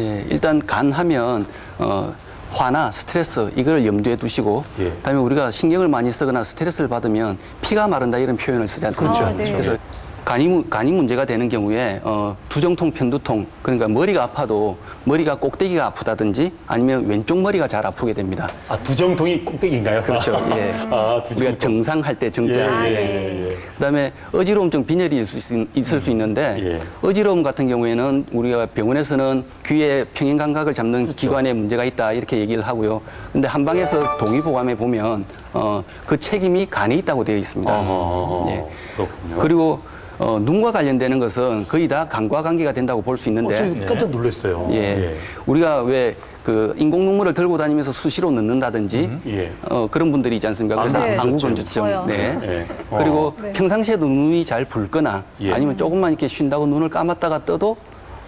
예, 일단 간 하면 어, 화나 스트레스 이걸 염두에 두시고 예. 그다음에 우리가 신경을 많이 쓰거나 스트레스를 받으면 피가 마른다 이런 표현을 쓰지 않습니까? 그렇죠. 아, 네. 그래서 간이, 문- 간이 문제가 되는 경우에 어, 두정통, 편두통 그러니까 머리가 아파도 머리가 꼭대기가 아프다든지 아니면 왼쪽 머리가 잘 아프게 됩니다. 아, 두정통이 꼭대기인가요? 그렇죠. 예. 아, 우리가. 정상할 때 정자. 예, 예, 예, 예. 그다음에 어지러움증 빈혈이 있을 수, 있- 있을 수 있는데 예. 어지러움 같은 경우에는 우리가 병원에서는 귀의 평행 감각을 잡는 그렇죠. 기관에 문제가 있다 이렇게 얘기를 하고요. 근데 한방에서 동의보감에 보면 어, 그 책임이 간에 있다고 되어 있습니다. 어허, 예. 그렇군요. 그리고 어, 눈과 관련되는 것은 거의 다 간과 관계가 된다고 볼수 어, 있는데 저 깜짝 놀랐어요. 예. 우리가 왜 그 인공 눈물을 들고 다니면서 수시로 넣는다든지 예. 어, 그런 분들이 있지 않습니까? 그래서 네. 안구 저요. 건조증. 네. 예. 어. 그리고 네. 평상시에도 눈이 잘 붉거나 예. 아니면 조금만 이렇게 쉰다고 눈을 감았다가 떠도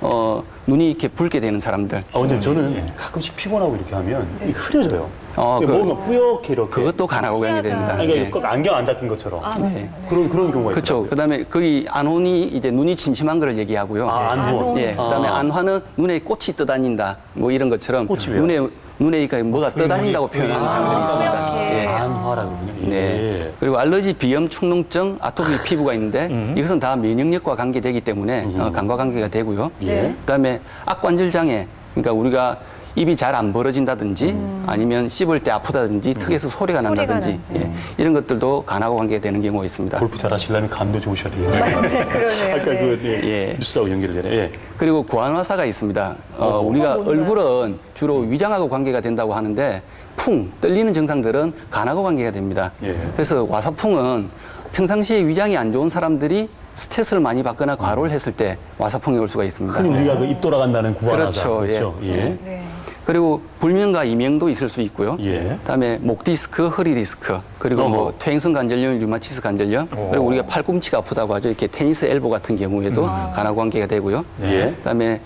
어, 눈이 이렇게 붉게 되는 사람들. 아, 근데 저는 가끔씩 피곤하고 이렇게 하면 이게 흐려져요. 어, 그- 뭔가 뿌옇게 이렇게. 그것도 간하고 관계 됩니다. 아니, 그러니까 예. 꼭 안경 안 닦은 것처럼. 아, 맞아요. 네. 그런, 그런 경우가 그렇죠. 있더라고요. 그다음에 거기 안혼이 이제 눈이 침침한 거를 얘기하고요. 아, 안혼. 안혼. 예. 그다음에 아. 안화는 눈에 꽃이 떠다닌다. 뭐 이런 것처럼 꽃이 왜요? 눈에 눈에 그러니까 뭐가 떠다닌다고 표현하는 사람들이 있습니다. 예. 안화라군요. 예. 네. 그리고 알러지, 비염, 축농증, 아토피 피부가 있는데 음. 이것은 다 면역력과 관계되기 때문에 어, 간과 관계가 되고요. 예. 그다음에 악관절 장애, 그러니까 우리가 입이 잘 안 벌어진다든지 아니면 씹을 때 아프다든지 턱에서 소리가 음. 소리가 난다든지 나- 예, 이런 것들도 간하고 관계되는 경우가 있습니다. 골프 잘 하시려면 간도 좋으셔야 되겠네요. 네, 그러네요. 아까 네. 그 예, 예. 뉴스하고 연결되네. 예. 그리고 구안화사가 있습니다. 어, 우리가 뭔가요? 얼굴은 주로 위장하고 관계가 된다고 하는데 풍, 떨리는 증상들은 간하고 관계가 됩니다. 예. 그래서 와사풍은 평상시에 위장이 안 좋은 사람들이 스트레스를 많이 받거나 과로를 했을 때 와사풍이 올 수가 있습니다. 흔히 우리가 그 입 돌아간다는 구안하다. 그렇죠, 그렇죠. 예. 예. 네. 그리고 불면과 이명도 있을 수 있고요. 예. 그다음에 목 디스크, 허리 디스크, 그리고 뭐. 퇴행성 관절염, 류마티스 관절염, 그리고 우리가 팔꿈치가 아프다고 하죠. 이렇게 테니스 엘보 같은 경우에도 간하고 관계가 되고요. 예. 그다음에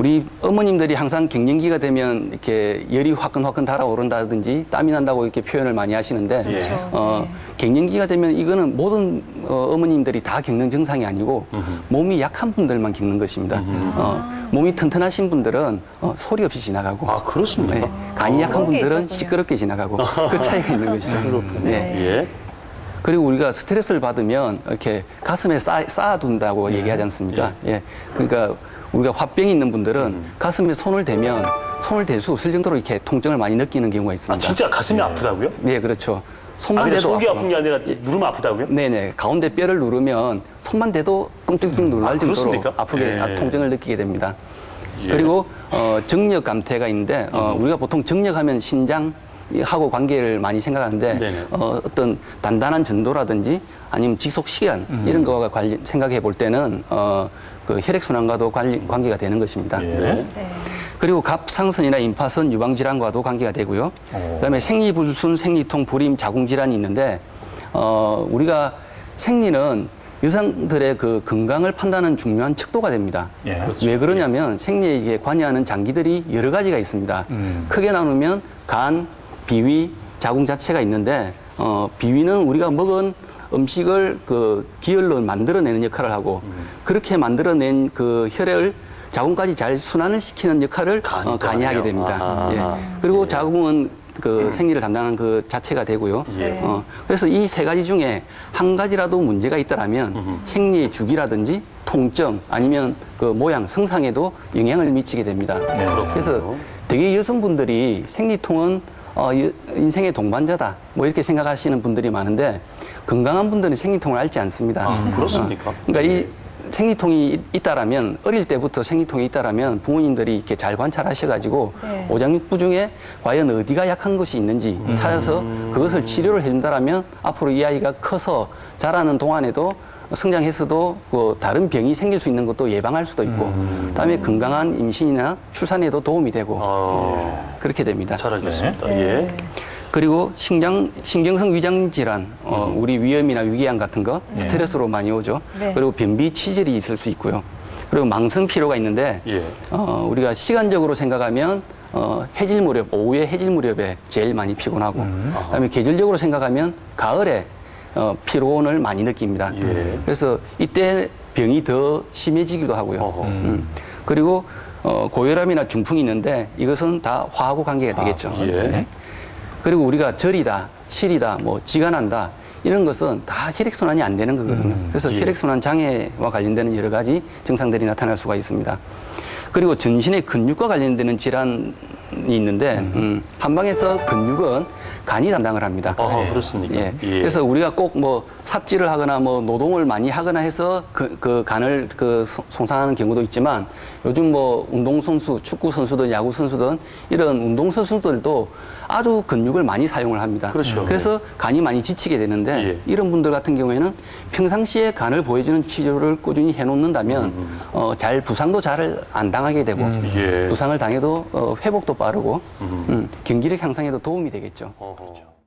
우리 어머님들이 항상 갱년기가 되면 이렇게 열이 화끈화끈 달아오른다든지 땀이 난다고 이렇게 표현을 많이 하시는데 예. 그렇죠. 어, 갱년기가 되면 이거는 모든 어, 어머님들이 다 겪는 증상이 아니고 몸이 약한 분들만 겪는 것입니다. 어, 몸이 튼튼하신 분들은 어, 소리 없이 지나가고 아, 그렇습니까? 네, 간이 약한 그런 게 분들은 있었군요. 시끄럽게 지나가고 그 차이가 있는 것이죠. 네. 예. 그리고 우리가 스트레스를 받으면 이렇게 가슴에 쌓, 쌓아둔다고 얘기하지 않습니까? 예. 그러니까 우리가 화병이 있는 분들은 가슴에 손을 대면 손을 댈 수 없을 정도로 이렇게 통증을 많이 느끼는 경우가 아, 있습니다. 진짜 가슴이 아프다고요? 네, 그렇죠. 아, 손만 근데 대도 속이. 아픈 게 아니라 누르면 아프다고요? 네네. 가운데 뼈를 누르면 손만 대도 끔찍끔 놀랄 아, 정도로 그렇습니까? 아프게 예. 아, 통증을 느끼게 됩니다. 예. 그리고 어, 정력 감퇴가 있는데 어, 우리가 보통 정력하면 신장 하고 관계를 많이 생각하는데 네네. 어, 어떤 단단한 전도라든지 아니면 지속 시간 음. 이런 거와 관련 생각해 볼 때는 어, 그 혈액 순환과도 관리, 관계가 되는 것입니다. 예. 네. 그리고 갑상선이나 임파선 유방 질환과도 관계가 되고요. 그다음에 생리불순, 생리통, 불임, 자궁 질환이 있는데 어, 우리가 생리는 여성들의 그 건강을 판단하는 중요한 척도가 됩니다. 예, 그렇죠. 왜 그러냐면 생리에 관여하는 장기들이 여러 가지가 있습니다. 음. 크게 나누면 간, 비위, 자궁 자체가 있는데 어, 비위는 우리가 먹은 음식을 그 기혈로 만들어내는 역할을 하고 음. 그렇게 만들어낸 그 혈액을 자궁까지 잘 순환을 시키는 역할을 간이 어, 또 간이 하게. 됩니다. 아하. 예. 그리고 자궁은 그 생리를 담당하는 그 자체가 되고요. 예. 어, 그래서 이 세 가지 중에 한 가지라도 문제가 있더라면 생리의 주기라든지 통증 아니면 그 모양 성상에도 영향을 미치게 됩니다. 네. 그래서 되게 여성분들이 생리통은 어, 여- 인생의 동반자다 뭐 이렇게 생각하시는 분들이 많은데 건강한 분들은 생리통을 앓지 않습니다. 아, 그렇습니까? 어, 그러니까 이 생리통이 있- 있다라면 어릴 때부터 생리통이 있다라면 부모님들이 이렇게 잘 관찰하셔가지고 네. 오장육부 중에 과연 어디가 약한 것이 있는지 찾아서 그것을 치료를 해준다라면 앞으로 이 아이가 커서 자라는 동안에도 성장해서도 그 다른 병이 생길 수 있는 것도 예방할 수도 있고 그다음에 건강한 임신이나 출산에도 도움이 되고 아, 그렇게 됩니다. 잘 알겠습니다. 네. 예. 그리고 신장, 신경성 위장 질환, 어, 우리 위염이나 위궤양 같은 거 스트레스로 많이 오죠. 네. 그리고 변비 치질이 있을 수 있고요. 그리고 망성 피로가 있는데 예. 어, 우리가 시간적으로 생각하면 어, 해질 무렵, 오후에 해질 무렵에 제일 많이 피곤하고 그다음에 계절적으로 생각하면 가을에 어, 피로를 많이 느낍니다. 예. 그래서 이때 병이 더 심해지기도 하고요. 음. 그리고 어, 고혈압이나 중풍이 있는데 이것은 다 화하고 관계가 되겠죠. 예. 네. 그리고 우리가 절이다, 실이다, 뭐 지가 난다 이런 것은 다 혈액순환이 안 되는 거거든요. 그래서 예. 혈액순환 장애와 관련되는 여러 가지 증상들이 나타날 수가 있습니다. 그리고 전신의 근육과 관련되는 질환이 있는데 음, 한방에서 근육은 간이 담당을 합니다. 아, 그렇습니까? 예. 그래서 우리가 꼭 뭐 삽질을 하거나 뭐 노동을 많이 하거나 해서 그, 그 간을 그 소- 손상하는 경우도 있지만 요즘 뭐 운동선수, 축구선수든 야구선수든 이런 운동선수들도 아주 근육을 많이 사용을 합니다. 그렇죠. 그래서 간이 많이 지치게 되는데 예. 이런 분들 같은 경우에는 평상시에 간을 보여주는 치료를 꾸준히 해놓는다면 어, 잘 부상도 잘 안 당하게 되고 예. 부상을 당해도 어, 회복도 빠르고 음, 경기력 향상에도 도움이 되겠죠. 어허.